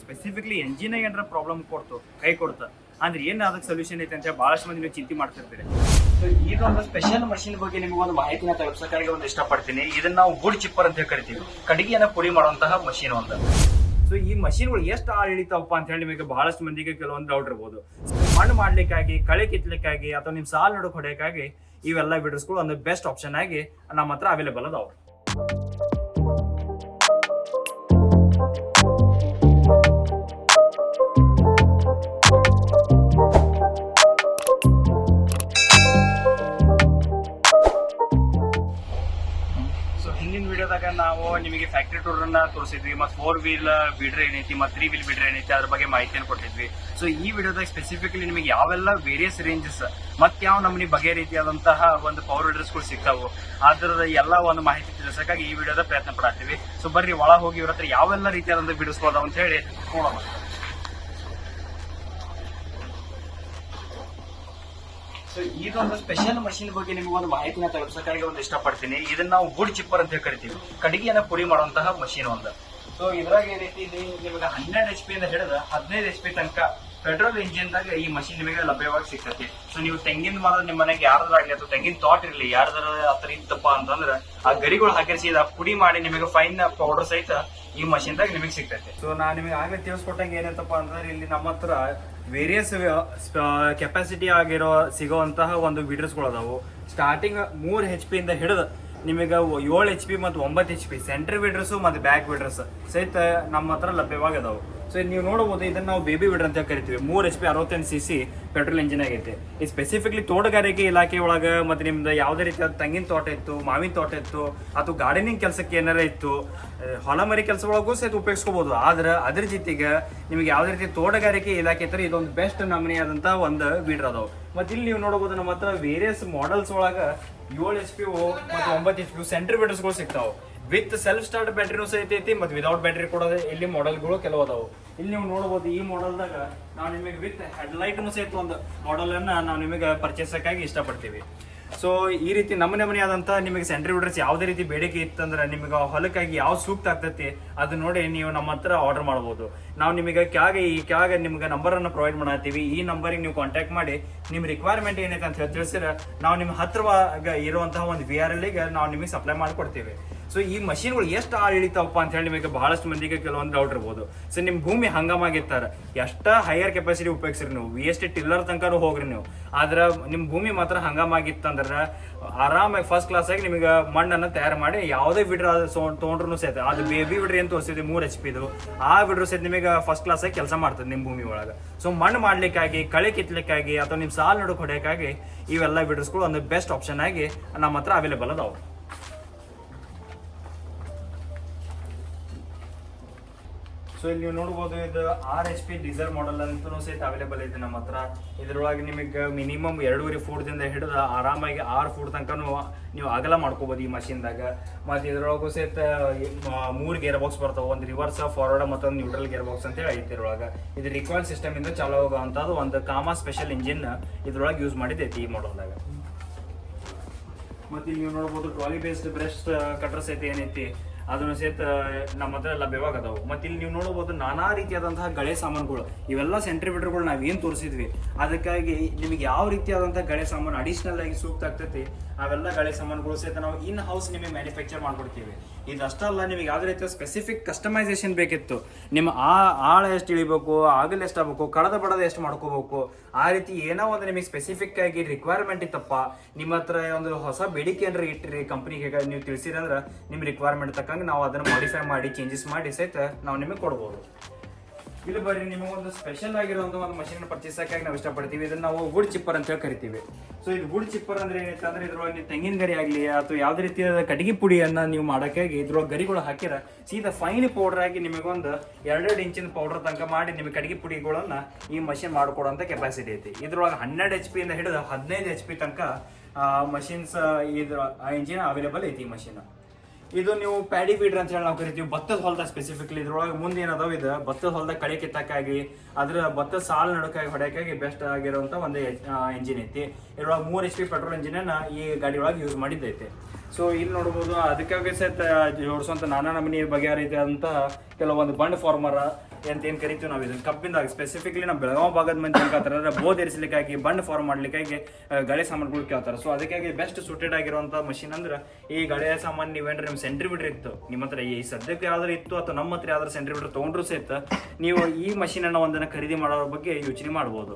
Specifically ಎಂಜಿನ ಏನಾರ problem ಕೊಡ್ತು, ಕೈ ಕೊಡ್ತ, ಅಂದ್ರೆ ಏನು ಅದಕ್ಕೆ ಸೊಲ್ಯೂಷನ್ ಐತೆ ಅಂತ ಭಾಳಷ್ಟು ಮಂದಿ ನೀವು ಚಿಂತೆ ಮಾಡ್ತಿರ್ತೀರಿ. ಈಗ ಒಂದು ಸ್ಪೆಷಲ್ ಮಷಿನ್ ಬಗ್ಗೆ ನಿಮಗೆ ಒಂದು ಮಾಹಿತಿನ ತಲುಪಿಸೋಕೆ ಒಂದು ಇಷ್ಟಪಡ್ತೀನಿ ಇದನ್ನ ನಾವು ಗುಡ್ ಚಿಪ್ಪರ್ ಅಂತ ಕರಿತೀವಿ. ಕಡಿಗೆಯನ್ನ ಪುಡಿ ಮಾಡುವಂತಹ ಮಷಿನ್ ಒಂದು. ಸೊ ಈ ಮಷಿನ್ಗಳು ಎಷ್ಟು ಆಳ್ ಇಳಿತಾವಪ್ಪ ಅಂತ ಹೇಳಿ ನಿಮಗೆ ಬಹಳಷ್ಟು ಮಂದಿಗೆ ಕೆಲವೊಂದು ಡೌಟ್ ಇರ್ಬೋದು. ಮಣ್ಣು ಮಾಡ್ಲಿಕ್ಕಾಗಿ, ಕಳೆ ಕಿತ್ತಲಿಕ್ಕಾಗಿ ಅಥವಾ ನಿಮ್ ಸಾಲ್ ನಡುಕ್ ಹೊಡೆಯಕ್ಕಾಗಿ ಇವೆಲ್ಲ ವಿಡಿಯೋಸ್ಗಳು ಒಂದು ಬೆಸ್ಟ್ ಆಪ್ಷನ್ ಆಗಿ ನಮ್ಮ ಹತ್ರ ಅವೈಲೇಬಲ್ ಅದಾವ. ನಿಮಗೆ ಫ್ಯಾಕ್ಟ್ರಿ ಟೂರ್ ಅನ್ನ ತೋರಿಸಿದ್ವಿ, ಮತ್ತೆ ಫೋರ್ ವೀಲ್ ಬಿಡ್ರೆ ಏನೈತಿ, ಮತ್ತೆ ತ್ರೀ ವೀಲ್ ಬಿಡ್ರೆ ಏನೈತಿ, ಅದ್ರ ಬಗ್ಗೆ ಮಾಹಿತಿಯನ್ನು ಕೊಟ್ಟಿದ್ವಿ. ಸೊ ಈ ವಿಡಿಯೋದಾಗ ಸ್ಪೆಸಿಫಿಕಲಿ ನಿಮಗೆ ಯಾವೆಲ್ಲ ವೇರಿಯಸ್ ರೇಂಜಸ್ ಮತ್ತೆ ಯಾವ ನಮ್ಮನಿ ಬಗೆ ರೀತಿಯಾದಂತಹ ಒಂದು ಪವರ್ ವಿಡರ್ಸ್ಗಳು ಸಿಗ್ತಾವು ಅದರ ಎಲ್ಲ ಒಂದು ಮಾಹಿತಿ ತಿಳಿಸಕ್ಕಾಗಿ ಈ ವಿಡಿಯೋದ ಪ್ರಯತ್ನ ಪಡಾತೀವಿ ಸೊ ಬರ್ರಿ ಒಳ ಹೋಗಿ ಇವ್ರ ಹತ್ರ ಯಾವೆಲ್ಲ ರೀತಿಯಾದಂಥ ಬಿಡಿಸ್ಬೋದ ಅಂತ ಹೇಳಿ ನೋಡೋಣ. ಸೊ ಇದೊಂದು ಸ್ಪೆಷಲ್ ಮಷಿನ್ ಬಗ್ಗೆ ನಿಮಗೆ ಒಂದು ಮಾಹಿತಿನ ತಲುಪಿಸಕ್ಕಾಗಿ ಒಂದು ಇಷ್ಟಪಡ್ತೀನಿ. ಇದನ್ನ ನಾವು ಗುಡ್ ಚಿಪ್ಪರ್ ಅಂತ ಕರಿತೀವಿ. ಕಡಿಗೆಯನ್ನ ಪುಡಿ ಮಾಡುವಂತಹ ಮಷೀನ್ ಒಂದು. ಸೊ ಇದ್ರಾಗ ಏನೈತಿ ನಿಮಗೆ ಹನ್ನೆರಡು ಎಚ್ ಪಿ ಇಂದ ಹಿಡಿದು ಹದಿನೈದು ಎಚ್ ಪಿ ತನಕ ಪೆಟ್ರೋಲ್ ಇಂಜಿನ್ ದಾಗ ಈ ಮಷಿನ್ ನಿಮಗೆ ಲಭ್ಯವಾಗಿ ಸಿಗ್ತೈತಿ. ಸೊ ನೀವು ತೆಂಗಿನ ಮರ ನಿಮ್ಮ ಮನೆಗೆ ಯಾರ್ದಾಗ್ಲಿ ಅಥವಾ ತೆಂಗಿನ ತೋಟ ಇರಲಿ, ಯಾರ್ದಾರ ಆತರ ಇತ್ತಪ್ಪ ಅಂತಂದ್ರೆ ಆ ಗರಿಗಳು ಹಾಕಿಸಿ ಆ ಪುಡಿ ಮಾಡಿ ನಿಮಗೆ ಫೈನ್ ಪೌಡರ್ ಸಹಿತ ಈ ಮಷಿನ್ ದಾಗ ನಿಮಗೆ ಸಿಗ್ತೈತೆ. ಸೊ ನಾ ನಿಮಗೆ ಆಗ್ಲೇ ತಿಳಿಸ್ಕೊಟ್ಟಂಗೆ ಏನಂತಪ್ಪ ಅಂತಂದ್ರೆ ಇಲ್ಲಿ ನಮ್ಮ ಹತ್ರ ವೇರಿಯಸ್ ಕೆಪಾಸಿಟಿ ಆಗಿರೋ, ಸಿಗೋವಂತಹ ಒಂದು ಅದಾವು ಸ್ಟಾರ್ಟಿಂಗ್ ಮೂರು ಹೆಚ್ ಇಂದ ಹಿಡಿದು ನಿಮಗೆ ಏಳು ಎಚ್ ಪಿ ಮತ್ತು ಒಂಬತ್ತು ಎಚ್ ಪಿ ಸೆಂಟ್ರ್ ವಿಡ್ರಸ್ ಮತ್ತು ಬ್ಯಾಕ್ ವಿಡ್ರಸ್ ಸಹಿತ ನಮ್ಮ ಹತ್ರ ಲಭ್ಯವಾಗಿ ಅದಾವು ಸೊ ನೀವು ನೋಡಬಹುದು, ಇದನ್ನ ನಾವು ಬೇಬಿ ವಿಡರ್ ಅಂತ ಕರಿತೀವಿ. ಮೂರ್ ಎಚ್ ಪಿ ಅರವತ್ತೆಂಟು ಸಿ ಸಿ ಪೆಟ್ರೋಲ್ ಇಂಜಿನ್ ಆಗೈತೆ. ಈ ಸ್ಪೆಸಿಫಿಕ್ಲಿ ತೋಟಗಾರಿಕೆ ಇಲಾಖೆ ಒಳಗೆ ಮತ್ತೆ ನಿಮ್ದು ಯಾವುದೇ ರೀತಿಯಾದ ತೆಂಗಿನ ತೋಟ ಇತ್ತು, ಮಾವಿನ ತೋಟ ಇತ್ತು, ಅಥವಾ ಗಾರ್ಡನಿಂಗ್ ಕೆಲಸಕ್ಕೆ ಏನಾರ ಇತ್ತು ಹೊಲ ಮರಿ ಕೆಲಸ ಒಳಗೂ ಸಹಿತ ಉಪಯೋಗಿಸ್ಕೋಬಹುದು. ಆದ್ರೆ ಅದ್ರ ಜೊತೆಗೆ ನಿಮಗೆ ಯಾವುದೇ ರೀತಿ ತೋಟಗಾರಿಕೆ ಇಲಾಖೆ ತರ ಇದೊಂದು ಬೆಸ್ಟ್ ನಮೂನಿಯಾದಂತ ಒಂದು ವೀಡ್ರ್ ಅದಾವ. ಮತ್ತೆ ಇಲ್ಲಿ ನೀವು ನೋಡಬಹುದು ನಮ್ಮ ಹತ್ರ ವೇರಿಯಸ್ ಮಾಡೆಲ್ಸ್ ಒಳಗ ಏಳು ಎಚ್ ಪಿ ಮತ್ತು ಒಂಬತ್ತು ಎಚ್ ಪಿ ಸೆಂಟ್ರ್ಗಳು ಸಿಗ್ತಾವ. ವಿತ್ ಸೆಲ್ಫ್ ಸ್ಟಾರ್ಟ್ ಬ್ಯಾಟ್ರಿನೂ ಸಹಿತ ಐತಿ ಮತ್ತು ವಿದೌಟ್ ಬ್ಯಾಟ್ರಿ ಕೂಡ ಇಲ್ಲಿ ಮಾಡೆಲ್ಗಳು ಕೆಲವು ಅದಾವು. ಇಲ್ಲಿ ನೀವು ನೋಡಬಹುದು ಈ ಮಾಡೆಲ್ದಾಗ ನಾವು ನಿಮಗೆ ವಿತ್ ಹೆಡ್ಲೈಟ್ನು ಸಹಿತ ಒಂದು ಮಾಡೆಲನ್ನು ನಾವು ನಿಮಗೆ ಪರ್ಚೇಸಕ್ಕಾಗಿ ಇಷ್ಟಪಡ್ತೀವಿ. ಸೊ ಈ ರೀತಿ ನಮೂನೆ ಮನೆಯಾದಂಥ ನಿಮಗೆ ಸೆಂಟ್ರಿ ವಿಡ್ರಸ್ ಯಾವುದೇ ರೀತಿ ಬೇಡಿಕೆ ಇತ್ತಂದ್ರೆ ನಿಮಗೆ ಹೊಲಕ್ಕಾಗಿ ಯಾವ ಸೂಕ್ತ ಆಗ್ತೈತಿ ಅದು ನೋಡಿ ನೀವು ನಮ್ಮ ಹತ್ರ ಆರ್ಡರ್ ಮಾಡ್ಬೋದು. ನಾವು ನಿಮಗೆ ಕೆಳಗೆ ಈ ಕೆಳಗೆ ನಿಮ್ಗೆ ನಂಬರನ್ನು ಪ್ರೊವೈಡ್ ಮಾಡತ್ತೀವಿ. ಈ ನಂಬರಿಗೆ ನೀವು ಕಾಂಟ್ಯಾಕ್ಟ್ ಮಾಡಿ ನಿಮ್ಮ ರಿಕ್ವೈರ್ಮೆಂಟ್ ಏನೈತೆ ಅಂತ ಹೇಳಿ ತಿಳಿಸಿದ್ರೆ ನಾವು ನಿಮ್ಮ ಹತ್ರವಾಗ ಇರುವಂತಹ ಒಂದು ವಿ ಆರ್ ಎಲ್ಗೆ ನಾವು ನಿಮಗೆ ಸಪ್ಲೈ ಮಾಡಿಕೊಡ್ತೀವಿ. ಸೊ ಈ ಮಷಿನ್ಗಳು ಎಷ್ಟು ಆಳ್ ಇಳಿತಾವಪ್ಪ ಅಂತ ಹೇಳಿ ನಿಮಗೆ ಬಹಳಷ್ಟು ಮಂದಿಗೆ ಕೆಲವೊಂದು ಡೌಟ್ ಇರ್ಬೋದು. ಸೊ ನಿಮ್ಮ ಭೂಮಿ ಹಂಗಮಾಗಿರ್ತಾರ ಎಷ್ಟ ಹೈಯರ್ ಕೆಪಾಸಿಟಿ ಉಪಯೋಗಿಸ್ರಿ ನೀವು? ವಿ ಎಸ್ ಟಿ ಟಿಲ್ಲರ್ ತನಕನೂ ಹೋಗ್ರಿ ನೀವು. ಆದ್ರೆ ನಿಮ್ಮ ಭೂಮಿ ಮಾತ್ರ ಹಂಗಮಾಗಿತ್ತಂದ್ರೆ ಆರಾಮಾಗಿ ಫಸ್ಟ್ ಕ್ಲಾಸ್ ಆಗಿ ನಿಮಗೆ ಮಣ್ಣನ್ನು ತಯಾರು ಮಾಡಿ ಯಾವುದೇ ವಿಡ್ರ ತೊಗೊಂಡ್ರು ಸಹಿತ. ಅದು ಬೇಬಿ ವಿಡ್ರಿ ಅಂತ ತೋರಿಸಿದ್ವಿ ಮೂರ್ ಎಚ್ ಪಿದು ಆ ವಿಡ್ರು ಸಹಿತ ನಿಮಗೆ ಫಸ್ಟ್ ಕ್ಲಾಸ್ ಆಗಿ ಕೆಲಸ ಮಾಡ್ತದೆ ನಿಮ್ಮ ಭೂಮಿ ಒಳಗೆ. ಸೊ ಮಣ್ಣು ಮಾಡ್ಲಿಕ್ಕಾಗಿ, ಕಳೆ ಕಿತ್ತಲಿಕ್ಕಾಗಿ ಅಥವಾ ನಿಮ್ಮ ಸಾಲ್ ನಡುಕ್ ಹೊಡೆಯಕ್ಕಾಗಿ ಇವೆಲ್ಲ ವಿಡ್ರಸ್ಗಳು ಒಂದು ಬೆಸ್ಟ್ ಆಪ್ಷನ್ ಆಗಿ ನಮ್ಮ ಹತ್ರ ಅವೈಲೇಬಲ್ ಅದಾವ. ಸೊ ಇಲ್ಲಿ ನೀವು ನೋಡ್ಬೋದು ಇದು R H P diesel model ಅಂತೂ ಸಹಿತ ಅವೈಲೇಬಲ್ ಇದೆ ನಮ್ಮ ಹತ್ರ. ಇದ್ರೊಳಗೆ ನಿಮಗೆ ಮಿನಿಮಮ್ ಎರಡೂವರೆ ಫೂಟ್ದಿಂದ ಹಿಡಿದು ಆರಾಮಾಗಿ ಆರು ಫೂಟ್ ತನಕನೂ ನೀವು ಅಗಲ ಮಾಡ್ಕೋಬೋದು ಈ ಮಷಿನ್ದಾಗ ಮತ್ತು ಇದ್ರೊಳಗೂ ಸಹಿತ ಮೂರು ಗೇರ್ ಬಾಕ್ಸ್ ಬರ್ತಾವೆ. ಒಂದು ರಿವರ್ಸ್ ಫಾರ್ವರ್ಡ್ ಮತ್ತೊಂದು ನ್ಯೂಟ್ರಲ್ ಗೇರ್ ಬಾಕ್ಸ್ ಅಂತ ಹೇಳಿ ಇದ್ರೊಳಗೆ. ಇದು ರಿಕಾಲ್ ಸಿಸ್ಟಮ್ ಇಂದ ಚಾಲೂ ಹೋಗುವಂಥದ್ದು ಒಂದು ಕಾಮಾ ಸ್ಪೆಷಲ್ ಇಂಜಿನ್ ಇದ್ರೊಳಗೆ ಯೂಸ್ ಮಾಡಿದ್ದೈತಿ ಈ ಮಾಡೆಲ್ದಾಗ ಮತ್ತೆ ಇಲ್ಲಿ ನೀವು ನೋಡ್ಬೋದು ಟ್ರಾಲಿ ಬೇಸ್ಡ್ ಬ್ರಷ್ ಕಟ್ರಸ್ ಐತಿ ಏನೈತಿ. ಅದನ್ನು ಸೇತ ನಮ್ಮ ಹತ್ರ ಲಭ್ಯವಾಗ ಅದಾವು ಮತ್ತೆ ಇಲ್ಲಿ ನೀವು ನೋಡಬಹುದು ನಾನಾ ರೀತಿಯಾದಂತಹ ಗಳೆ ಸಾಮಾನುಗಳು. ಇವೆಲ್ಲ ಸೆಂಟ್ರಿಮೀಟರ್ಗಳು ನಾವೇನು ತೋರಿಸಿದ್ವಿ. ಅದಕ್ಕಾಗಿ ನಿಮಗೆ ಯಾವ ರೀತಿಯಾದಂತಹ ಗಳೆ ಸಾಮಾನು ಅಡಿಷನಲ್ ಆಗಿ ಸೂಕ್ತ ಆಗ್ತೈತಿ ಅವೆಲ್ಲ ಗಾಳಿ ಸಾಮಾನುಗಳು ಸಹಿತ ನಾವು ಇನ್ ಹೌಸ್ ನಿಮಗೆ ಮ್ಯಾನುಫ್ಯಾಕ್ಚರ್ ಮಾಡ್ಕೊಡ್ತೀವಿ. ಇದಷ್ಟಲ್ಲ, ನಿಮಗೆ ಯಾವುದೇ ರೀತಿಯ ಸ್ಪೆಸಿಫಿಕ್ ಕಸ್ಟಮೈಸೇಷನ್ ಬೇಕಿತ್ತು. ನಿಮ್ಮ ಆ ಆಳ ಎಷ್ಟು ಇಳಿಬೇಕು, ಆಗಲ್ ಎಷ್ಟು ಆಗಬೇಕು, ಕಡದ ಬಡದ ಎಷ್ಟು ಮಾಡ್ಕೋಬೇಕು, ಆ ರೀತಿ ಏನೋ ಒಂದು ನಿಮಗೆ ಸ್ಪೆಸಿಫಿಕ್ ಆಗಿ ರಿಕ್ವೈರ್ಮೆಂಟ್ ಇತ್ತಪ್ಪ, ನಿಮ್ಮ ಹತ್ರ ಒಂದು ಹೊಸ ಬೇಡಿಕೆ ಏನಾರ ಇಟ್ಟಿರಿ ಕಂಪ್ನಿಗೆ ನೀವು ತಿಳಿಸಿರಂದ್ರೆ ನಿಮ್ಮ ರಿಕ್ವೈರ್ಮೆಂಟ್ ತಕ್ಕಂಗೆ ನಾವು ಅದನ್ನು ಮಾಡಿಫೈ ಮಾಡಿ ಚೇಂಜಸ್ ಮಾಡಿ ಸಹಿತ ನಾವು ನಿಮಗೆ ಕೊಡ್ಬೋದು. ಇಲ್ಲಿ ಬರ್ರಿ ನಿಮಗೆ ಒಂದು ಸ್ಪೆಷಲ್ ಆಗಿರೋ ಒಂದು ಮಷೀನ್ ಪರ್ಚೇಸ್ ಆಗಿ ನಾವು ಇಷ್ಟಪಡ್ತೀವಿ. ಇದನ್ನ ನಾವು ವುಡ್ ಚಿಪ್ಪರ್ ಅಂತ ಹೇಳಿ ಕರಿತೀವಿ. ಸೊ ಇದು ವುಡ್ ಚಿಪ್ಪರ್ ಅಂದ್ರೆ ಏನೈತೆ ಅಂದ್ರೆ ಇದ್ರೊಳಗೆ ತೆಂಗಿನ ಗರಿ ಆಗಲಿ ಅಥವಾ ಯಾವುದೇ ರೀತಿಯಾದ ಕಟ್ಟಿಗೆ ಪುಡಿಯನ್ನ ನೀವು ಮಾಡೋಕ್ಕಾಗಿ ಇದ್ರೊಳಗೆ ಗರಿಗಳು ಹಾಕಿರ, ಸೀದಾ ಫೈನ್ ಪೌಡರ್ ಆಗಿ ನಿಮಗೊಂದು ಎರಡೆರಡು ಇಂಚಿನ ಪೌಡರ್ ತನಕ ಮಾಡಿ ನಿಮಗೆ ಕಟ್ಟಿಗೆ ಪುಡಿಗಳನ್ನ ಈ ಮಷೀನ್ ಮಾಡಿಕೊಡುವಂತ ಕೆಪಾಸಿಟಿ ಐತಿ. ಇದ್ರೊಳಗೆ ಹನ್ನೆರಡು ಎಚ್ ಇಂದ ಹಿಡಿದು ಹದಿನೈದು ಎಚ್ ಪಿ ತನಕ ಮಷೀನ್ಸ್ ಇದ್ರ ಇಂಜಿನ್ ಅವೈಲೇಬಲ್ ಐತಿ ಈ ಮಷೀನ್ ಇದು ನೀವು ಪ್ಯಾಡಿ ಫೀಡರ್ ಅಂತ ಹೇಳಿ ನಾವು ಕರಿತೀವಿ. ಭತ್ತದ ಹೊಲದಾಗ ಸ್ಪೆಸಿಫಿಕ್ಲಿ ಇದ್ರೊಳಗೆ ಮುಂದೆ ಏನದಾವ ಇದು? ಭತ್ತದ ಹೊಲದಾಗ ಕಳೆ ಕಿತ್ತಕ್ಕಾಗಿ ಅದ್ರ ಭತ್ತದ ಸಾಲು ನಡುಕಾಗಿ ಹೊಡೆಯಕ್ಕಾಗಿ ಬೆಸ್ಟ್ ಆಗಿರುವಂತ ಒಂದು ಇಂಜಿನ್ ಐತಿ. ಇದ್ರೊಳಗೆ ಮೂರ್ ಎಚ್ ಪಿ ಪೆಟ್ರೋಲ್ ಇಂಜಿನ್ ಈ ಗಾಡಿ ಒಳಗೆ ಯೂಸ್ ಮಾಡಿದ್ದೈತೆ. ಸೊ ಇಲ್ಲಿ ನೋಡ್ಬೋದು, ಅದಕ್ಕಾಗಿ ಸಹಿತ ಜೋಡಿಸುವಂತ ನಾನಾ ನಮೂನಿ ಬಗೆಯ ಅಂತ ಕೆಲವೊಂದು ಬಂಡ್ ಫಾರ್ಮರ್ ಅಂತ ಏನು ಕರಿತೀವಿ ನಾವು ಇದನ್ನ? ಕಬ್ಬಿಂದ ಸ್ಪೆಸಿಫಿಕ್ಲಿ ನಾವು ಬೆಳಗಾವಿ ಭಾಗದ ಮಂದಿ ಕೇಳ್ತಾರೆ ಅಂದ್ರೆ ಬೋದ್ ಇರಿಸಲಿಕ್ಕಾಗಿ ಬಂಡ್ ಫಾರ್ಮ್ ಮಾಡ್ಲಿಕ್ಕಾಗಿ ಗಳೆ ಸಾಮಾನುಗಳು ಕೇಳ್ತಾರೆ. ಸೊ ಅದಕ್ಕಾಗಿ ಬೆಸ್ಟ್ ಸೂಟೆಡ್ ಆಗಿರುವಂತ ಮಷಿನ್ ಅಂದ್ರೆ ಈ ಗಳೆ ಸಾಮಾನು ನೀವೇನ್ರಿ ನಿಮ್ ಸೆಂಟ್ರಿಬ್ಯೂಟರ್ ಇತ್ತು. ನಿಮ್ಮ ಹತ್ರ ಈ ಸದ್ಯಕ್ಕೆ ಯಾವ್ದಾರು ಇತ್ತು ಅಥವಾ ನಮ್ಮ ಹತ್ರ ಯಾವ್ದಾರು ಸೆಂಟ್ರಿಬ್ಯೂಟರ್ ತಗೊಂಡ್ರು ಸಹಿತ ನೀವು ಈ ಮಷಿನ್ ಅನ್ನ ಒಂದನ್ನ ಖರೀದಿ ಮಾಡೋ ಬಗ್ಗೆ ಯೋಚನೆ ಮಾಡ್ಬೋದು.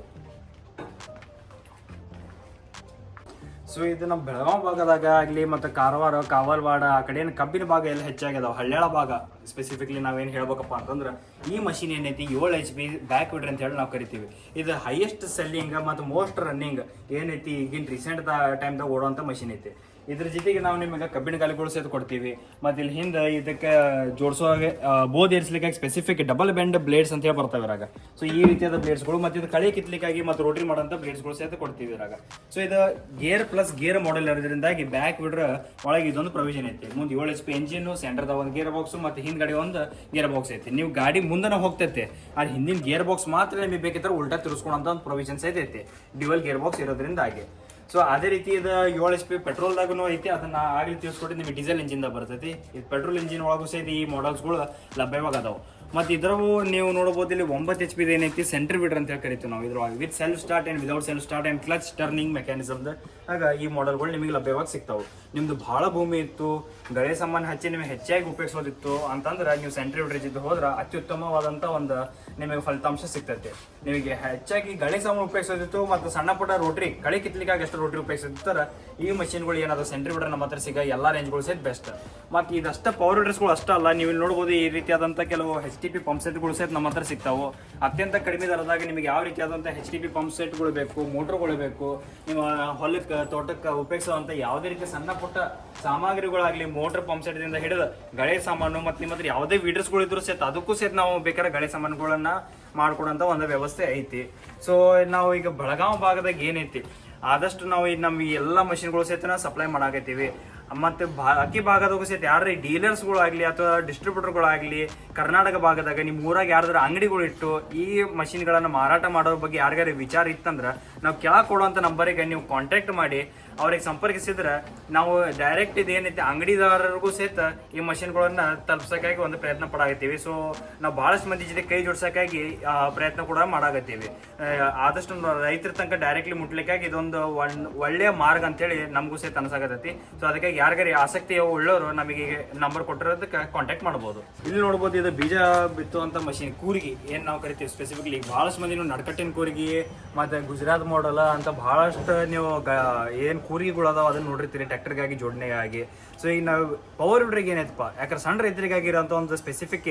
ಸೊ ಇದು ನಮ್ಮ ಬೆಳಗಾವಿ ಭಾಗದಾಗ ಆಗಲಿ ಮತ್ತು ಕಾರವಾರ, ಕಾವಲ್ವಾಡ, ಆ ಕಡೆ ಏನು ಕಬ್ಬಿನ ಭಾಗ ಎಲ್ಲ ಹೆಚ್ಚಾಗ್ಯದಾವ ಹಳ್ಳ್ಯಾಳ ಭಾಗ ಸ್ಪೆಸಿಫಿಕ್ಲಿ ನಾವೇನು ಹೇಳ್ಬೇಕಪ್ಪ ಅಂತಂದ್ರೆ ಈ ಮಷಿನ್ ಏನೈತಿ, ಏಳು ಎಚ್ ಬಿ ಬ್ಯಾಕ್ ವಿಡ್ರ್ ಅಂತ ಹೇಳಿ ನಾವು ಕರಿತೀವಿ. ಇದು ಹೈಯೆಸ್ಟ್ ಸೆಲ್ಲಿಂಗ್ ಮತ್ತು ಮೋಸ್ಟ್ ರನ್ನಿಂಗ್ ಏನೈತಿ ಈಗಿನ ರೀಸೆಂಟ್ ಟೈಮ್ದಾಗ ಓಡುವಂಥ ಮಷಿನ್ ಐತಿ. ಇದ್ರ ಜೊತೆಗೆ ನಾವು ನಿಮಗೆ ಕಬ್ಬಿಣ ಗಾಲಿಗಳು ಸಹಿತ ಕೊಡ್ತೀವಿ. ಮತ್ತು ಇಲ್ಲಿ ಹಿಂದೆ ಇದಕ್ಕೆ ಜೋಡಿಸೋ ಹಾಗೆ ಬೋದ್ ಏರಿಸಲಿಕ್ಕೆ ಸ್ಪೆಸಿಫಿಕ್ ಡಬಲ್ ಬೆಂಡ್ ಬ್ಲೇಡ್ಸ್ ಅಂತ ಹೇಳಿ ಬರ್ತಾವೆ ಇರಾಗ ಸೊ ಈ ರೀತಿಯಾದ ಬ್ಲೇಡ್ಸ್ಗಳು ಮತ್ತು ಇದು ಕಳೆ ಕಿತ್ಲಿಕ್ಕಾಗಿ ಮತ್ತು ರೋಟರಿ ಮಾಡೋಂಥ ಬ್ಲೇಡ್ಸ್ಗಳು ಸಹಿತ ಕೊಡ್ತೀವಿ ಇರಾಗ ಸೊ ಇದು ಗೇರ್ ಪ್ಲಸ್ ಗೇರ್ ಮಾಡೆಲ್ ಇರೋದ್ರಿಂದಾಗಿ ಬ್ಯಾಕ್ ಬಿಡ್ರ ಒಳಗೆ ಇದೊಂದು ಪ್ರೊವಿಷನ್ ಐತಿ. ಮುಂದೆ ಏಳು ಎಚ್ ಪಿ ಎಂಜಿನ್ ಸೆಂಟರ್ದಾಗ ಒಂದು ಗೇರ್ ಬಾಕ್ಸ್ ಮತ್ತು ಹಿಂದ್ಗಡೆ ಒಂದು ಗೇರ್ ಬಾಕ್ಸ್ ಐತಿ. ನೀವು ಗಾಡಿ ಮುಂದೆ ಹೋಗ್ತೈತೆ ಆ ಹಿಂದಿನ ಗೇರ್ ಬಾಕ್ಸ್ ಮಾತ್ರ ನಿಮಗೆ ಬೇಕಿದ್ರೆ ಉಲ್ಟಾ ತಿರ್ಸ್ಕೊಳಂತ ಒಂದು ಪ್ರೊವಿಷನ್ಸ್ ಐತಿ. ಡ್ಯುವಲ್ ಗೇರ್ ಬಾಕ್ಸ್ ಇರೋದ್ರಿಂದಾಗಿ. ಸೊ ಅದೇ ರೀತಿ ಇದು ಏಳು ಎಚ್ ಪಿ ಪೆಟ್ರೋಲ್ದಾಗೂ ಐತಿ, ಅದನ್ನ ಆಗ್ಲಿ ತಿಳಿಸ್ಕೊಟ್ಟು ನಿಮಗೆ ಡೀಸೆಲ್ ಇಂಜಿನ್ ಬರ್ತೈತಿ. ಇದು ಪೆಟ್ರೋಲ್ ಇಂಜಿನ್ ಒಳಗೂ ಸಹಿತ ಈ ಮಾಡಲ್ಸ್ಗಳು ಲಭ್ಯವಾಗದವು. ಮತ್ತು ಇದ್ರವು ನೀವು ನೋಡಬಹುದು ಇಲ್ಲಿ ಒಂಬತ್ತು ಎಚ್ ಪಿ ಏನೈತಿ ಸೆಂಟ್ರ್ ಬಿಡ್ರ್ ಅಂತ ಹೇಳಿ ಕರಿತೀವಿ ನಾವು ಇದ್ರೊಳಗೆ. With self start and without self start and clutch turning ಮೆಕ್ಯಾನಿಸಮ್ದ ಆಗ ಈ ಮಾಡೆಲ್ಗಳು ನಿಮಗೆ ಲಭ್ಯವಾಗಿ ಸಿಗ್ತಾವೆ. ನಿಮ್ದು ಭಾಳ ಭೂಮಿ ಇತ್ತು ಗಳೆ ಸಾಮಾನು ಹಚ್ಚಿ ನಿಮಗೆ ಹೆಚ್ಚಾಗಿ ಉಪಯೋಗಿಸೋದಿತ್ತು ಅಂತಂದ್ರೆ ನೀವು ಸೆಂಟ್ರಿ ಇದ್ದು ಹೋದ್ರೆ ಅತ್ಯುತ್ತಮವಾದಂಥ ಒಂದು ನಿಮಗೆ ಫಲಿತಾಂಶ ಸಿಗ್ತೈತೆ. ನಿಮಗೆ ಹೆಚ್ಚಾಗಿ ಗಳೆ ಸಾಮಾನು ಉಪಯೋಗಿಸೋದಿತ್ತು ಮತ್ತು ಸಣ್ಣ ಪುಟ್ಟ ರೋಟ್ರಿ ಕಳೆ ಕಿತ್ಲಿಕ್ಕಾಗಿ ಎಷ್ಟು ರೋಟ್ರಿ ಉಪಯೋಗಿಸಿರ್ತಾರೆ ಈ ಮಷಿನ್ಗಳು ಏನಾದ್ರು ಸೆಂಟ್ರಿ ಬಿಡ್ರ್ ನಮ್ಮ ಹತ್ರ ಸಿಗ ಎಲ್ಲ ರೇಂಜ್ಗಳು ಸಹಿತ ಬೆಸ್ಟ್ ಮತ್ತು ಇದಷ್ಟ ಪವರ್ ವಿಡರ್ಸ್ಗಳು ಅಷ್ಟೇ ಅಲ್ಲ, ನೀವು ಇಲ್ಲಿ ನೋಡ್ಬೋದು ಈ ರೀತಿಯಾದಂಥ ಕೆಲವು ಹೆಚ್ ಟಿ ಪಿ ಪಂಪ್ ಸೆಟ್ಗಳು ಸಹಿತ ನಮ್ಮ ಹತ್ರ ಸಿಗ್ತಾವೆ. ಅತ್ಯಂತ ಕಡಿಮೆ ದರದಾಗ ನಿಮಗೆ ಯಾವ ರೀತಿಯಾದಂಥ ಹೆಚ್ ಟಿ ಪಿ ಪಂಪ್ ಸೆಟ್ಗಳು ಬೇಕು ಮೋಟ್ರ್ಗಳು ಬೇಕು, ನಿಮ್ಮ ಹೊಲಕ್ಕೆ, ತೋಟಕ್ಕೆ ಉಪಯೋಗಿಸುವಂಥ ಯಾವುದೇ ರೀತಿ ಸಣ್ಣ ಪುಟ್ಟ ಸಾಮಗ್ರಿಗಳಾಗಲಿ ಮೋಟ್ರ್ ಪಂಪ್ ಸೆಟ್ದಿಂದ ಹಿಡಿದು ಗಳೆ ಸಾಮಾನು ಮತ್ತು ನಿಮ್ಮ ಹತ್ರ ಯಾವುದೇ ವೀಡರ್ಸ್ಗಳು ಇದ್ರು ಸಹಿತ ಅದಕ್ಕೂ ಸಹಿತ ನಾವು ಬೇಕಾದ್ರೆ ಗಳೆ ಸಾಮಾನುಗಳನ್ನ ಮಾಡ್ಕೊಡೋಂಥ ಒಂದು ವ್ಯವಸ್ಥೆ ಐತಿ. ಸೊ ನಾವು ಈಗ ಬೆಳಗಾವಿ ಭಾಗದಾಗ ಏನೈತಿ? ಆದಷ್ಟು ನಾವು ಈ ನಮ್ಮ ಎಲ್ಲ ಮಷಿನ್ಗಳು ಸೇತನ ಸಪ್ಲೈ ಮಾಡಾಕತ್ತೀವಿ. ಮತ್ತೆ ಅಕ್ಕಿ ಭಾಗದಾಗೂ ಸಹಿತ ಯಾರೇ ಡೀಲರ್ಸ್ಗಳಾಗಲಿ ಅಥವಾ ಡಿಸ್ಟ್ರಿಬ್ಯೂಟರ್ಗಳಾಗಲಿ ಕರ್ನಾಟಕ ಭಾಗದಾಗ ನಿಮ್ಮ ಊರಾಗ ಯಾರ್ದಾರ ಅಂಗಡಿಗಳು ಇಟ್ಟು ಈ ಮಷಿನ್ಗಳನ್ನು ಮಾರಾಟ ಮಾಡೋ ಬಗ್ಗೆ ಯಾರಿಗಾರ ವಿಚಾರ ಇತ್ತಂದ್ರೆ ನಾವು ಕೆಳಗೆ ಕೊಡುವಂಥ ನಂಬರಿಗೆ ನೀವು ಕಾಂಟ್ಯಾಕ್ಟ್ ಮಾಡಿ ಅವ್ರಿಗೆ ಸಂಪರ್ಕಿಸಿದ್ರೆ ನಾವು ಡೈರೆಕ್ಟ್ ಇದೇನೈತಿ ಅಂಗಡಿದಾರರಿಗೂ ಸಹಿತ ಈ ಮಷಿನ್ಗಳನ್ನು ತಲುಪ್ಸೋಕ್ಕಾಗಿ ಒಂದು ಪ್ರಯತ್ನ ಪಡಾಕತ್ತೀವಿ. ಸೊ ನಾವು ಭಾಳಷ್ಟು ಮಂದಿ ಜೊತೆ ಕೈ ಜೋಡ್ಸಕ್ಕಾಗಿ ಪ್ರಯತ್ನ ಕೂಡ ಮಾಡಾಕತ್ತೀವಿ. ಆ, ಆದಷ್ಟು ರೈತರ ತನಕ ಡೈರೆಕ್ಟ್ಲಿ ಮುಟ್ಲಿಕ್ಕಾಗಿ ಇದೊಂದು ಒಳ್ಳೆ ಒಳ್ಳೆಯ ಮಾರ್ಗ ಅಂತೇಳಿ ನಮಗೂ ಸಹಿತ ಅನ್ಸಾಕತ್ತೈತಿ. ಸೊ ಅದಕ್ಕಾಗಿ ಯಾರಿಗಾರಿ ಆಸಕ್ತಿ ಉಳ್ಳವರು ನಮಗೆ ನಂಬರ್ ಕೊಟ್ಟಿರೋದಕ್ಕೆ ಕಾಂಟ್ಯಾಕ್ಟ್ ಮಾಡ್ಬೋದು. ಇಲ್ಲಿ ನೋಡ್ಬೋದು ಇದು ಬೀಜ ಬಿತ್ತುವಂಥ ಮಷೀನ್ ಕೂರಿಗೆ. ಏನು ನಾವು ಕರಿತೀವಿ ಸ್ಪೆಸಿಫಿಕ್ಲಿ ಬಹಳಷ್ಟು ಮಂದಿ ನಡ್ಕಟ್ಟಿನ ಕೂರಿಗೆ, ಮತ್ತು ಗುಜರಾತ್ ಮಾಡಲ್ ಅಂತ ಬಹಳಷ್ಟು ನೀವು ಗ- ಏನು ಕೂರಿಗೆಗಳು ಅದಾವ ಅದನ್ನ ನೋಡಿರ್ತೀರಿ ಟ್ರ್ಯಾಕ್ಟರ್ಗಾಗಿ ಜೋಡಣೆಗಾಗಿ. ಸೊ ಈಗ ನಾವು ಪವರ್ ವಿಡ್ರಿಗೆ ಏನೈತಪ್ಪ? ಯಾಕಂದ್ರೆ ಸಣ್ಣ ರೈತರಿಗಾಗಿರೋಂಥ ಒಂದು ಸ್ಪೆಸಿಫಿಕ್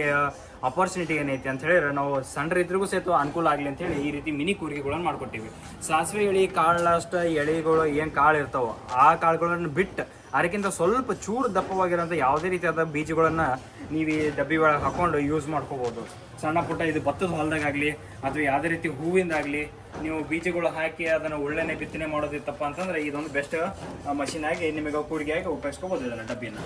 ಅಪರ್ಚುನಿಟಿ ಏನೈತಿ ಅಂತ ಹೇಳಿದ್ರೆ, ನಾವು ಸಣ್ಣ ರೈತರಿಗೂ ಸಹಿತ ಅನುಕೂಲ ಆಗಲಿ ಅಂತ ಹೇಳಿ ಈ ರೀತಿ ಮಿನಿ ಕೂರಿಗೆಗಳನ್ನು ಮಾಡ್ಕೊಟ್ಟಿವಿ. ಸಾಸಿವೆ ಎಳಿ ಕಾಳಷ್ಟ ಎಳೆಗಳು, ಏನು ಕಾಳು ಇರ್ತಾವೋ ಆ ಕಾಳುಗಳನ್ನು ಬಿಟ್ಟು ಅದಕ್ಕಿಂತ ಸ್ವಲ್ಪ ಚೂರು ದಪ್ಪವಾಗಿರೋಂಥ ಯಾವುದೇ ರೀತಿಯಾದ ಬೀಜಗಳನ್ನು ನೀವು ಈ ಡಬ್ಬಿ ಒಳಗೆ ಹಾಕೊಂಡು ಯೂಸ್ ಮಾಡ್ಕೋಬೋದು. ಸಣ್ಣ ಪುಟ್ಟ ಇದು ಭತ್ತದ ಹೊಲದಾಗಲಿ ಅಥವಾ ಯಾವುದೇ ರೀತಿ ಹೂವಿಂದಾಗಲಿ ನೀವು ಬೀಜಗಳು ಹಾಕಿ ಅದನ್ನು ಒಳ್ಳೆನೆ ಬಿತ್ತನೆ ಮಾಡೋದಿತ್ತಪ್ಪ ಅಂತಂದ್ರೆ ಇದೊಂದು ಬೆಸ್ಟ್ ಮಷಿನಾಗಿ ಆಗಿ ನಿಮಗೆ ಕೂಡಿಗೆಯಾಗಿ ಉಪಯೋಗಿಸ್ಕೋಬೋದು ಇದನ್ನು ಡಬ್ಬಿನ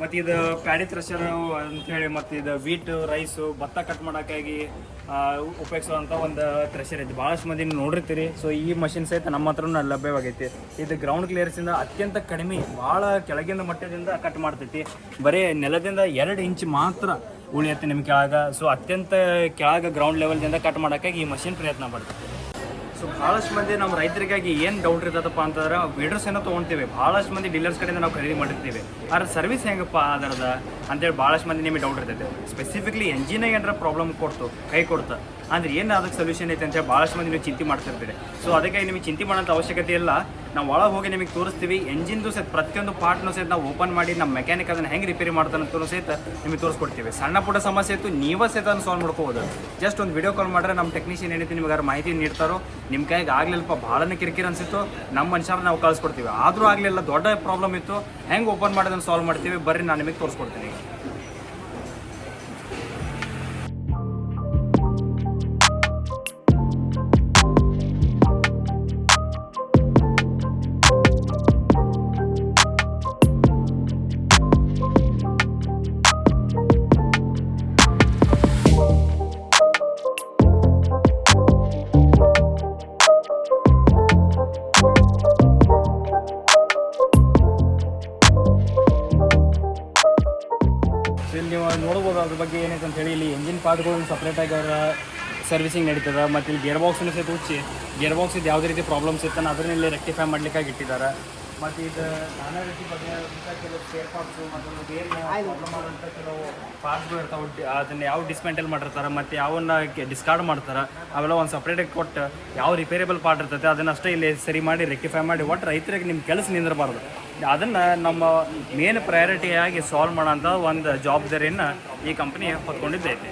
ಮತ್ತು ಇದು ಪ್ಯಾಡಿ ಥ್ರೆಷರ್ ಅಂತ ಹೇಳಿ ಮತ್ತು ಇದು ವೀಟ್ ರೈಸು ಭತ್ತ ಕಟ್ ಮಾಡೋಕ್ಕಾಗಿ ಉಪಯೋಗಿಸುವಂತ ಒಂದು ಥ್ರೆಷರ್ ಐತಿ. ಭಾಳಷ್ಟು ಮಂದಿ ನೋಡಿರ್ತೀರಿ. ಸೊ ಈ ಮಷಿನ್ ಸಹಿತ ನಮ್ಮ ಹತ್ರನೂ ಲಭ್ಯವಾಗೈತಿ. ಇದು ಗ್ರೌಂಡ್ ಕ್ಲಿಯರ್ಸಿಂದ ಅತ್ಯಂತ ಕಡಿಮೆ, ಭಾಳ ಕೆಳಗಿನ ಮಟ್ಟದಿಂದ ಕಟ್ ಮಾಡ್ತೈತಿ. ಬರೀ ನೆಲದಿಂದ ಎರಡು ಇಂಚ್ ಮಾತ್ರ ಉಳಿಯತ್ತೆ ನಿಮ್ಮ ಕೆಳಗ. ಸೊ ಅತ್ಯಂತ ಕೆಳಗ ಗ್ರೌಂಡ್ ಲೆವೆಲ್ದಿಂದ ಕಟ್ ಮಾಡೋಕ್ಕಾಗಿ ಈ ಮಷಿನ್ ಪ್ರಯತ್ನ ಪಡ್ತೈತಿ. ಸೊ ಭಾಳಷ್ಟು ಮಂದಿ ನಮ್ಮ ರೈತರಿಗಾಗಿ ಏನು ಡೌಟ್ ಇರ್ತದಪ್ಪ ಅಂತಂದ್ರೆ ವೀಡರ್ಸ್ ಏನೋ ತೊಗೊಳ್ತೀವಿ ಭಾಳಷ್ಟು ಮಂದಿ ಡೀಲರ್ಸ್ ಕಡೆಯಿಂದ ನಾವು ಖರೀದಿ ಮಾಡಿರ್ತೀವಿ. ಆದ್ರೆ ಸರ್ವಿಸ್ ಹೆಂಗಪ್ಪ ಅದರದ ಅಂತೇಳಿ ಭಾಳಷ್ಟು ಮಂದಿ ನಿಮಗೆ ಡೌಟ್ ಇರ್ತೈತೆ. ಸ್ಪೆಸಿಫಿಕ್ಲಿ ಎಂಜಿನಾಗ ಏನಾರ ಪ್ರಾಬ್ಲಮ್ ಕೊಡ್ತು, ಕೈ ಕೊಡ್ತು, ಅಂದ್ರೆ ಏನು ಅದಕ್ಕೆ ಸೊಲ್ಯೂಷನ್ ಐತೆ ಅಂತೇಳಿ ಭಾಳಷ್ಟು ಮಂದಿ ನೀವು ಚಿಂತೆ ಮಾಡ್ತಿರ್ತೀರಿ. ಸೊ ಅದಕ್ಕಾಗಿ ನಿಮಗೆ ಚಿಂತೆ ಮಾಡೋಂಥ ಅವಶ್ಯಕತೆ ಇಲ್ಲ. ನಾವು ಒಳಗೆ ಹೋಗಿ ನಿಮಗೆ ತೋರಿಸ್ತೀವಿ. ಎಂಜಿನ್ದು ಸಹಿತ ಪ್ರತಿಯೊಂದು ಪಾರ್ಟ್ನೂ ಸಹಿತ ನಾವು ಓಪನ್ ಮಾಡಿ ನಮ್ಮ ಮೆಕ್ಯಾನಿಕ್ ಅದನ್ನು ಹೆಂಗೆ ರಿಪೇರಿ ಮಾಡ್ತಾನೆ ಅಂತ ಸಹಿತ ನಿಮಗೆ ತೋರಿಸ್ಕೊಡ್ತೀವಿ. ಸಣ್ಣ ಪುಟ್ಟ ಸಮಸ್ಯೆ ಇತ್ತು, ನೀವೇ ಸಹಿತ ಸಾಲ್ವ್ ಮಾಡ್ಕೋಬೋದು. ಜಸ್ಟ್ ಒಂದು ವಿಡಿಯೋ ಕಾಲ್ ಮಾಡಿದ್ರೆ ನಮ್ಮ ಟೆಕ್ನಿಷಿಯನ್ ಏನೈತಿ ನಿಮಗೆ ಯಾರು ಮಾಹಿತಿ ನೀಡ್ತಾರೋ ನಿಮ್ಮ ಕೈಗೆ ಆಗಲಿಲ್ಲಪ್ಪ ಭಾಳನೇ ಕಿರಿಕಿರಿ ಅನಿಸಿತ್ತು, ನಮ್ಮ ಮನುಷ್ಯರ ನಾವು ಕಳಿಸ್ಕೊಡ್ತೀವಿ. ಆದರೂ ಆಗಲಿಲ್ಲ ದೊಡ್ಡ ಪ್ರಾಬ್ಲಮ್ ಇತ್ತು. ಹೆಂಗೆ ಓಪನ್ ಮಾಡೋದನ್ನು ಸಾಲ್ವ್ ಮಾಡ್ತೀವಿ, ಬರ್ರಿ ನಾನು ನಿಮಗೆ ತೋರಿಸ್ಕೊಡ್ತೀನಿ. ಸಪ್ರೇಟಾಗಿ ಅವರ ಸರ್ವಿಸಿಂಗ್ ನಡೀತದೆ ಮತ್ತು ಇಲ್ಲಿ ಗೇರ್ ಬಾಕ್ಸನ್ನು ಸಹಿತ ಹುಚ್ಚಿ ಗೇರ್ ಬಾಕ್ಸ್ ಇದು ಯಾವುದೇ ರೀತಿ ಪ್ರಾಬ್ಲಮ್ಸ್ ಇತ್ತು ಅದನ್ನ ಇಲ್ಲಿ ರೆಕ್ಟಿಫೈ ಮಾಡ್ಲಿಕ್ಕಾಗಿ ಇಟ್ಟಿದ್ದಾರೆ. ಮತ್ತು ಇದು ನಾನಾ ರೀತಿ ಬಗ್ಗೆ ಕೆಲವು ಸ್ಪೇರ್ ಪಾರ್ಟ್ಸು ಮತ್ತು ಬೇರೆ ಪ್ರಾಬ್ಲಮ್ ಆದಂಥ ಕೆಲವು ಪಾರ್ಟ್ಸ್ಗಳು ಇರ್ತಾವೆ ಅದನ್ನು ಯಾವ ಡಿಸ್ಮೆಂಟಲ್ ಮಾಡಿರ್ತಾರೆ ಮತ್ತು ಯಾವನ್ನ ಡಿಸ್ಕಾರ್ಡ್ ಮಾಡ್ತಾರೆ ಅವೆಲ್ಲ ಒಂದು ಸಪ್ರೇಟಾಗಿ ಕೊಟ್ಟು ಯಾವ ರಿಪೇರೇಬಲ್ ಪಾರ್ಟ್ ಇರ್ತೈತೆ ಅದನ್ನಷ್ಟೇ ಇಲ್ಲಿ ಸರಿ ಮಾಡಿ ರೆಕ್ಟಿಫೈ ಮಾಡಿ ಒಟ್ಟು ರೈತರಿಗೆ ನಿಮ್ಮ ಕೆಲಸ ನಿಂದಿರಬಾರ್ದು. ಅದನ್ನು ನಮ್ಮ ಮೇನ್ ಪ್ರಯಾರಿಟಿಯಾಗಿ ಸಾಲ್ವ್ ಮಾಡೋಂಥ ಒಂದು ಜವಾಬ್ದಾರಿಯನ್ನು ಈ ಕಂಪ್ನಿ ಹೊತ್ಕೊಂಡಿದ್ದೈತೆ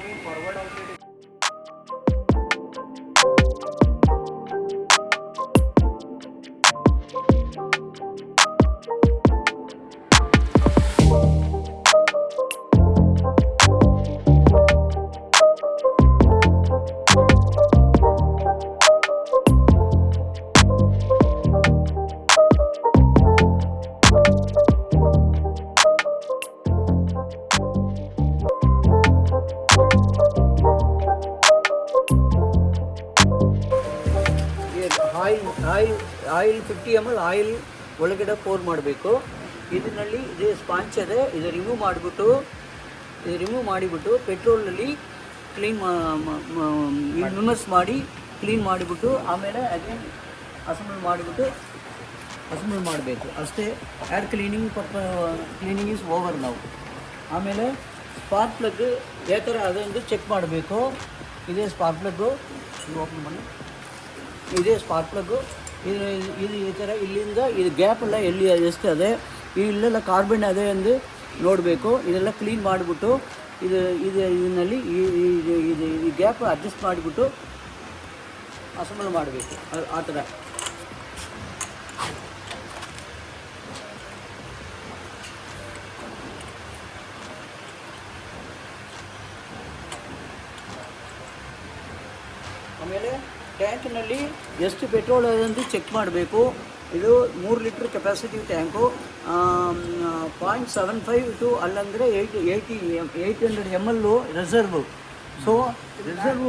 ಫಿಫ್ಟಿ ಎಂ ಎಲ್ ಆಯಿಲ್ ಒಳಗಡೆ ಪೋರ್ ಮಾಡಬೇಕು. ಇದರಲ್ಲಿ ಇದು ಸ್ಪಾಂಚ್ ಇದೆ ಇದು ರಿಮೂವ್ ಮಾಡಿಬಿಟ್ಟು, ಇದು ರಿಮೂವ್ ಮಾಡಿಬಿಟ್ಟು ಪೆಟ್ರೋಲಲ್ಲಿ ಕ್ಲೀನ್ ಇನ್ವೆಸ್ಟ್ ಮಾಡಿ ಕ್ಲೀನ್ ಮಾಡಿಬಿಟ್ಟು ಆಮೇಲೆ ಅಗೇನ್ ಅಸೆಂಬಲ್ ಮಾಡಿಬಿಟ್ಟು ಅಸೆಂಬಲ್ ಮಾಡಬೇಕು. ಅಷ್ಟೇ air cleaning ಪರ್ಪ cleaning is over ನಾವು ಆಮೇಲೆ ಸ್ಪಾರ್ಕ್ ಪ್ಲಗ್ ಯಾವ ಥರ ಅದೊಂದು ಚೆಕ್ ಮಾಡಬೇಕು. ಇದೇ ಸ್ಪಾರ್ಕ್ ಪ್ಲಗ್ಗು ಓಪನ್ ಮಾಡಿ ಇದೇ ಸ್ಪಾರ್ಕ್ ಪ್ಲಗ್ಗು ಇದು ಇದು ಈ ಥರ ಇಲ್ಲಿಂದ ಇದು ಗ್ಯಾಪ್ ಎಲ್ಲ ಎಷ್ಟು ಅದೇ, ಇಲ್ಲೆಲ್ಲ ಕಾರ್ಬನ್ ಅದೇ ಎಂದು ನೋಡಬೇಕು. ಇದೆಲ್ಲ ಕ್ಲೀನ್ ಮಾಡಿಬಿಟ್ಟು ಇದು ಇದು ಇದರಲ್ಲಿ ಈ ಈ- ಗ್ಯಾಪ್ ಅಡ್ಜಸ್ಟ್ ಮಾಡಿಬಿಟ್ಟು ಅಸೆಂಬಲ್ ಮಾಡಬೇಕು. ಆ ಥರ ಆಮೇಲೆ ಟ್ಯಾಂಕ್ನಲ್ಲಿ ಎಷ್ಟು ಪೆಟ್ರೋಲ್ ಅಂತ ಚೆಕ್ ಮಾಡಬೇಕು. ಇದು ಮೂರು litre capacity tank point seven five to ಅಲ್ಲಂದರೆ eight eighty eight hundred M L reserve so reserve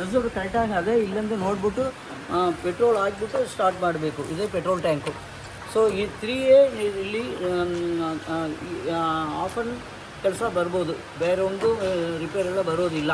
reserve ಕರೆಕ್ಟಾಗಿ ಅದೇ ಇಲ್ಲಂದ್ರೆ ನೋಡ್ಬಿಟ್ಟು ಪೆಟ್ರೋಲ್ ಹಾಕ್ಬಿಟ್ಟು ಸ್ಟಾರ್ಟ್ ಮಾಡಬೇಕು. ಇದೇ ಪೆಟ್ರೋಲ್ ಟ್ಯಾಂಕು ಸೊ ಈ ತ್ರೀ ಎ ಇಲ್ಲಿ ಆಫನ್ ಕೆಲಸ ಬರ್ಬೋದು. ಬೇರೆ ಒಂದು ರಿಪೇರ್ ಎಲ್ಲ ಬರೋದಿಲ್ಲ.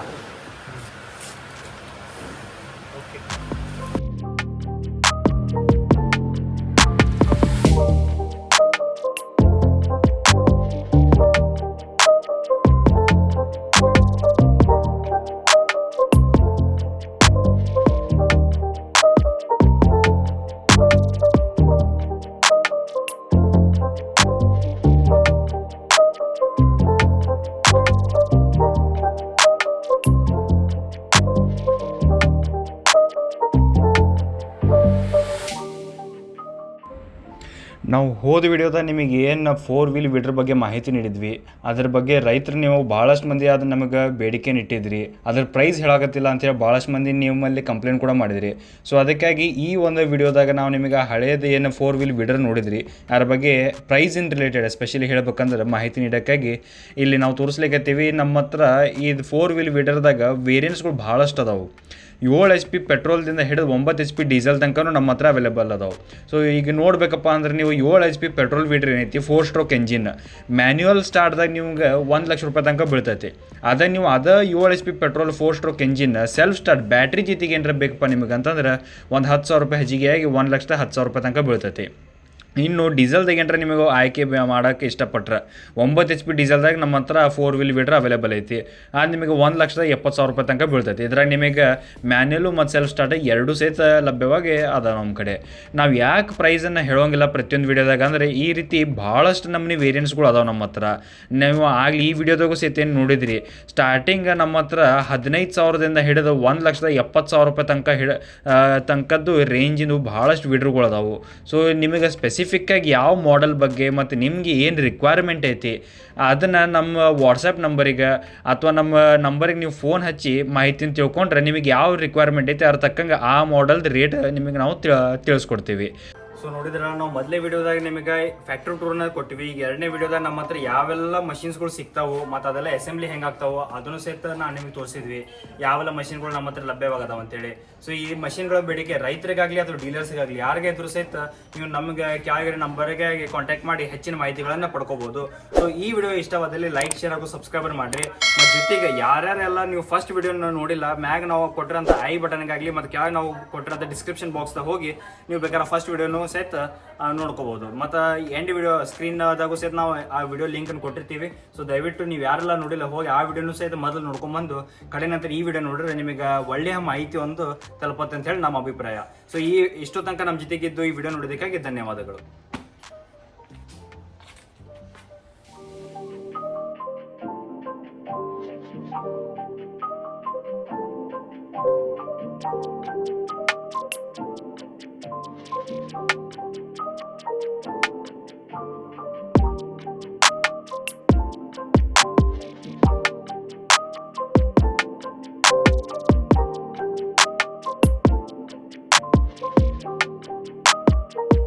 ಹೋದ ವಿಡಿಯೋದಾಗ ನಿಮಗೆ ಏನು ಫೋರ್ ವೀಲ್ ವೀಡ್ರ್ ಬಗ್ಗೆ ಮಾಹಿತಿ ನೀಡಿದ್ವಿ. ಅದ್ರ ಬಗ್ಗೆ ರೈತರು ನೀವು ಭಾಳಷ್ಟು ಮಂದಿ ಅದು ನಮಗೆ ಬೇಡಿಕೆ ಇಟ್ಟಿದ್ರಿ. ಅದ್ರ ಪ್ರೈಸ್ ಹೇಳಾಕತ್ತಿಲ್ಲ ಅಂತೇಳಿ ಭಾಳಷ್ಟು ಮಂದಿ ನಿಮ್ಮಲ್ಲಿ ಕಂಪ್ಲೇಂಟ್ ಕೂಡ ಮಾಡಿದ್ರಿ. ಸೊ ಅದಕ್ಕಾಗಿ ಈ ಒಂದು ವಿಡಿಯೋದಾಗ ನಾವು ನಿಮಗೆ ಹಳೆಯದು ಏನು ಫೋರ್ ವೀಲ್ ವಿಡರ್ ನೋಡಿದ್ರಿ, ಅದ್ರ ಬಗ್ಗೆ ಪ್ರೈಸ್ ಇನ್ ರಿಲೇಟೆಡ್ ಎಸ್ಪೆಷಲಿ ಹೇಳ್ಬೇಕಂದ್ರೆ ಮಾಹಿತಿ ನೀಡೋಕ್ಕಾಗಿ ಇಲ್ಲಿ ನಾವು ತೋರಿಸ್ಲಿಕ್ಕತ್ತೀವಿ ನಮ್ಮ ಹತ್ರ ಈ ಫೋರ್ ವೀಲ್ ವಿಡರ್ದಾಗ ವೇರಿಯಂಟ್ಸ್ಗಳು ಭಾಳಷ್ಟು ಅದಾವು. ಏಳು ಎಚ್ ಪಿ ಪೆಟ್ರೋಲ್ದಿಂದ ಹಿಡಿದು ಒಂಬತ್ತು ಎಚ್ ಪಿ ಡೀಸೆಲ್ ತನಕನು ನಮ್ಮ ಹತ್ರ ಅವೈಲೇಬಲ್ ಅದಾವೆ. ಸೊ ಈಗ ನೋಡ್ಬೇಕಪ್ಪ ಅಂದ್ರೆ ನೀವು ಏಳು ಎಚ್ ಪಿ ಪೆಟ್ರೋಲ್ ವೀಡ್ರ್ ಏನೈತಿ? ಫೋರ್ ಸ್ಟ್ರೋಕ್ ಎಂಜಿನ್ ಮ್ಯಾನ್ಯುವಲ್ ಸ್ಟಾರ್ಟ್ದಾಗ ನಿಮ್ಗೆ ಒಂದು ಲಕ್ಷ ರೂಪಾಯಿ ತನಕ ಬೀಳ್ತೈತಿ. ಅದೇ ನೀವು ಅದೇ ಏಳು H P petrol four stroke engine self start battery ಜೊತೆಗೆ ಏನಾರ ಬೇಕಪ್ಪ ನಿಮಗೆ ಅಂತಂದ್ರೆ ಒಂದು ಹತ್ತು ಸಾವಿರ ರೂಪಾಯಿ ಹೆಚ್ಚಿಗೆ ಆಗಿ ಒಂದು ಲಕ್ಷದ ಹತ್ತು ಸಾವಿರ ರೂಪಾಯಿ ತನಕ ಬೀಳ್ತೈತಿ. ಇನ್ನು ಡೀಸೆಲ್ ತೆಗೆಂಡ್ರೆ ನಿಮಗೆ ಆಯ್ಕೆ ಮಾಡೋಕ್ಕೆ ಇಷ್ಟಪಟ್ರೆ. ಒಂಬತ್ತು ಎಚ್ ಪಿ ಡೀಸೆಲ್ದಾಗ ನಮ್ಮ ಹತ್ರ ಫೋರ್ ವೀಲ್ ವೀಡ್ರ್ ಅವೈಲೇಬಲ್ ಐತಿ. ಅದು ನಿಮಗೆ ಒಂದು ಲಕ್ಷದ ಎಪ್ಪತ್ತು ಸಾವಿರ ರೂಪಾಯಿ ತನಕ ಬೀಳ್ತೈತಿ. ಇದ್ರಾಗ ನಿಮಗೆ ಮ್ಯಾನ್ಯಲು ಮತ್ತು ಸೆಲ್ಫ್ ಸ್ಟಾರ್ಟ್ ಎರಡು ಸಹಿತ ಲಭ್ಯವಾಗಿ ಅದ ನಮ್ಮ ಕಡೆ. ನಾವು ಯಾಕೆ ಪ್ರೈಸನ್ನು ಹೇಳೋಂಗಿಲ್ಲ ಪ್ರತಿಯೊಂದು ವೀಡಿಯೋದಾಗ ಅಂದರೆ ಈ ರೀತಿ ಭಾಳಷ್ಟು ನಮ್ಮನಿ ವೇರಿಯಂಟ್ಸ್ಗಳು ಅದಾವೆ ನಮ್ಮ ಹತ್ರ. ನೀವು ಆಗಲಿ ಈ ವಿಡಿಯೋದಾಗೂ ಸಹಿತ ಏನು ನೋಡಿದ್ರಿ? ಸ್ಟಾರ್ಟಿಂಗ್ ನಮ್ಮ ಹತ್ರ ಹದಿನೈದು ಸಾವಿರದಿಂದ ಹಿಡಿದು ಒಂದು ಲಕ್ಷದ ಎಪ್ಪತ್ತು ಸಾವಿರ ರೂಪಾಯಿ ತನಕ ಹಿಡ ಆ, ತನಕದ್ದು ರೇಂಜಿಂದು ಭಾಳಷ್ಟು ವೀಡ್ರುಗಳು ಅದಾವು. ಸೊ ನಿಮಗೆ ಸ್ಪೆಸಿಫಿಕ್ಕಾಗಿ ಯಾವ ಮಾಡೆಲ್ ಬಗ್ಗೆ ಮತ್ತು ನಿಮಗೆ ಏನು ರಿಕ್ವೈರ್ಮೆಂಟ್ ಐತಿ, ಅದನ್ನು ನಮ್ಮ ವಾಟ್ಸಪ್ ನಂಬರಿಗೆ ಅಥವಾ ನಮ್ಮ ನಂಬರಿಗೆ ನೀವು ಫೋನ್ ಹಚ್ಚಿ ಮಾಹಿತಿನ ತಿಳ್ಕೊಂಡ್ರೆ ನಿಮಗೆ ಯಾವ ರಿಕ್ವೈರ್ಮೆಂಟ್ ಐತಿ ಅದ್ರ ತಕ್ಕಂಗೆ ಆ ಮಾಡೆಲ್ದು ರೇಟ್ ನಿಮಗೆ ನಾವು ತಿಳ, ತಿಳಿಸ್ಕೊಡ್ತೀವಿ. ಸೊ ನೋಡಿದ್ರ, ನಾವು ಮೊದಲೇ ವಿಡಿಯೋದಾಗ ನಿಮಗೆ ಫ್ಯಾಕ್ಟ್ರಿ ಟೂರ್ನ ಕೊಟ್ಟಿವಿ. ಈಗ ಎರಡನೇ ವಿಡಿಯೋದಾಗ ನಮ್ಮ ಹತ್ರ ಯಾವೆಲ್ಲ ಮಷಿನ್ಸ್ಗಳು ಸಿಗ್ತಾವೆ ಮತ್ತು ಅದೆಲ್ಲ ಅಸೆಂಬ್ಲಿ ಹೆಂಗೆ ಆಗ್ತಾವು ಅದನ್ನು ಸಹಿತ ನಾನು ನಿಮಗೆ ತೋರಿಸಿದ್ವಿ. ಯಾವೆಲ್ಲ ಮಷಿನ್ಗಳು ನಮ್ಮ ಹತ್ರ ಲಭ್ಯವಾಗದಾವ ಅಂತೇಳಿ. ಸೊ ಈ ಮಷಿನ್ಗಳ ಬೇಡಿಕೆ ರೈತರಿಗಾಗಲಿ ಅಥವಾ ಡೀಲರ್ಸ್ಗಾಗಲಿ ಯಾರಿಗೆ ಇದ್ರೂ ಸಹಿತ ನೀವು ನಮಗೆ ಕೆಳಗಿರೋ ನಂಬರ್ಗೆ ಕಾಂಟ್ಯಾಕ್ಟ್ ಮಾಡಿ ಹೆಚ್ಚಿನ ಮಾಹಿತಿಗಳನ್ನು ಪಡ್ಕೋಬೋದು. ಸೊ ಈ ವಿಡಿಯೋ ಇಷ್ಟವಾದಲ್ಲಿ ಲೈಕ್ ಶೇರ್ ಹಾಗೂ ಸಬ್ಸ್ಕ್ರೈಬರ್ ಮಾಡಿರಿ. ಮತ್ತು ಜೊತೆಗೆ ಯಾರ್ಯಾರೆಲ್ಲ ನೀವು ಫಸ್ಟ್ ವಿಡಿಯೋನ ನೋಡಿಲ್ಲ, ಮ್ಯಾಗ್ ನಾವು ಕೊಟ್ಟಿರೋಂಥ ಐ ಬಟನ್ಗಾಗಲಿ ಮತ್ತು ಕೆಳಗೆ ನಾವು ಕೊಟ್ಟಿರೋಂಥ ಡಿಸ್ಕ್ರಿಪ್ಷನ್ ಬಾಕ್ಸ್ದಾಗ ಹೋಗಿ ನೀವು ಬೇಕಾದ್ರೆ ಫಸ್ಟ್ ವಿಡಿಯೋನು ಸಹಿತ ಆ, ನೋಡ್ಕೋಬಹುದು ಮತ್ತು ಎಂಡ್ ವಿಡಿಯೋ ಸ್ಕ್ರೀನ್ದಾಗೂ ಸಹಿತ ನಾವು ಆ ವಿಡಿಯೋ ಲಿಂಕನ್ನು ಕೊಟ್ಟಿರ್ತೀವಿ. ಸೊ ದಯವಿಟ್ಟು ನೀವು ಯಾರೆಲ್ಲ ನೋಡಿಲ್ಲ ಹೋಗಿ ಆ ವಿಡಿಯೋನು ಸಹಿತ ಮೊದಲು ನೋಡ್ಕೊಂಬಂದು ಕಡೆ ನಂತರ ಈ ವಿಡಿಯೋ ನೋಡಿದ್ರೆ ನಿಮಗೆ ಒಳ್ಳೆಯ ಮಾಹಿತಿ ಒಂದು ತಲುಪತ್ತೆ ಅಂತ ಹೇಳಿ ನಮ್ಮ ಅಭಿಪ್ರಾಯ. ಸೊ ಈ ಇಷ್ಟು ತನಕ ನಮ್ಮ ಜೊತೆಗಿದ್ದು ಈ ವಿಡಿಯೋ ನೋಡೋದಕ್ಕಾಗಿ ಧನ್ಯವಾದಗಳು.